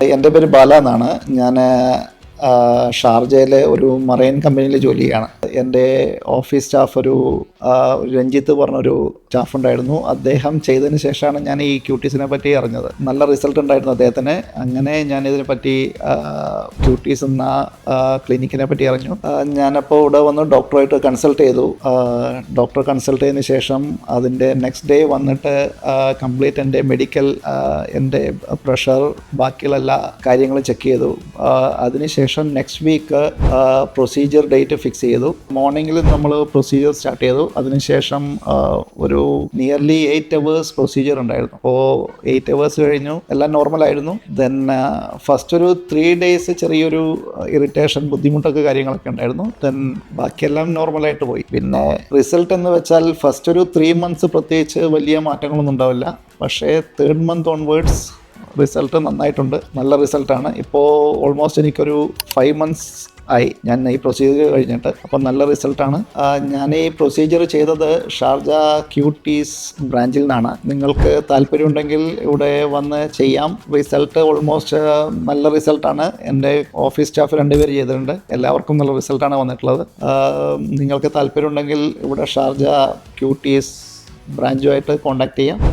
എന്റെ പേര് ബാല എന്നാണ്. ഞാൻ ഷാർജയിലെ ഒരു മറൈൻ കമ്പനിയിൽ ജോലിയാണ് എന്റെ ഓഫീസ് സ്റ്റാഫ് ഒരു രഞ്ജിത്ത് പറഞ്ഞൊരു സ്റ്റാഫ് ഉണ്ടായിരുന്നു. അദ്ദേഹം ചെയ്തതിന് ശേഷമാണ് ഞാൻ ഈ ക്യൂട്ടീസിനെ പറ്റി അറിഞ്ഞത്. നല്ല റിസൾട്ട് ഉണ്ടായിരുന്നു അദ്ദേഹത്തിന്. അങ്ങനെ ഞാൻ ഇതിനെ പറ്റി ക്യൂട്ടീസ് എന്ന ക്ലിനിക്കിനെ പറ്റി അറിഞ്ഞു. ഞാനപ്പോൾ ഇവിടെ വന്ന് ഡോക്ടറായിട്ട് കൺസൾട്ട് ചെയ്തു. ഡോക്ടർ കൺസൾട്ട് ചെയ്തതിന് ശേഷം അതിന്റെ നെക്സ്റ്റ് ഡേ വന്നിട്ട് കംപ്ലീറ്റ് എന്റെ മെഡിക്കൽ എന്റെ പ്രഷർ ബാക്കിയുള്ള എല്ലാ കാര്യങ്ങളും ചെക്ക് ചെയ്തു. ആ, അതിനുശേഷം next week procedure date fix ചെയ്തു. മോർണിംഗിൽ നമ്മൾ പ്രൊസീജിയർ സ്റ്റാർട്ട് ചെയ്തു. അതിനുശേഷം ഒരു നിയർലി എയ്റ്റ് അവേഴ്സ് പ്രൊസീജിയർ ഉണ്ടായിരുന്നു. അപ്പോൾ എയ്റ്റ് അവേഴ്സ് കഴിഞ്ഞു. എല്ലാം നോർമൽ ആയിരുന്നു. ദെൻ ഫസ്റ്റ് ഒരു ത്രീ ഡേയ്സ് ചെറിയൊരു ഇറിറ്റേഷൻ ബുദ്ധിമുട്ടൊക്കെ കാര്യങ്ങളൊക്കെ ഉണ്ടായിരുന്നു. ദെൻ ബാക്കിയെല്ലാം നോർമലായിട്ട് പോയി. പിന്നെ റിസൾട്ട് എന്ന് വെച്ചാൽ ഫസ്റ്റ് ഒരു ത്രീ മന്ത്സ് പ്രത്യേകിച്ച് വലിയ മാറ്റങ്ങളൊന്നും ഉണ്ടാവില്ല. പക്ഷേ തേർഡ് മന്ത് ഓൺവേർഡ്സ് റിസൾട്ട് നന്നായിട്ടുണ്ട്. നല്ല റിസൾട്ടാണ്. ഇപ്പോൾ ഓൾമോസ്റ്റ് എനിക്കൊരു ഫൈവ് മന്ത്സ് ആയി. ഞാൻ ഈ പ്രൊസീജിയർ കഴിഞ്ഞിട്ട്. അപ്പം നല്ല റിസൾട്ടാണ്. ഞാൻ ഈ പ്രൊസീജിയർ ചെയ്തത് ഷാർജ ക്യൂട്ടീസ് ബ്രാഞ്ചിൽ നിന്നാണ്. നിങ്ങൾക്ക് താല്പര്യമുണ്ടെങ്കിൽ ഇവിടെ വന്ന് ചെയ്യാം. റിസൾട്ട് ഓൾമോസ്റ്റ് നല്ല റിസൾട്ടാണ്. എന്റെ ഓഫീസ് സ്റ്റാഫ് രണ്ടുപേർ ചെയ്തിട്ടുണ്ട്. എല്ലാവർക്കും നല്ല റിസൾട്ടാണ് വന്നിട്ടുള്ളത്. നിങ്ങൾക്ക് താല്പര്യമുണ്ടെങ്കിൽ ഇവിടെ ഷാർജ ക്യൂട്ടീസ് ബ്രാഞ്ചുമായിട്ട് കോൺടാക്ട് ചെയ്യാം.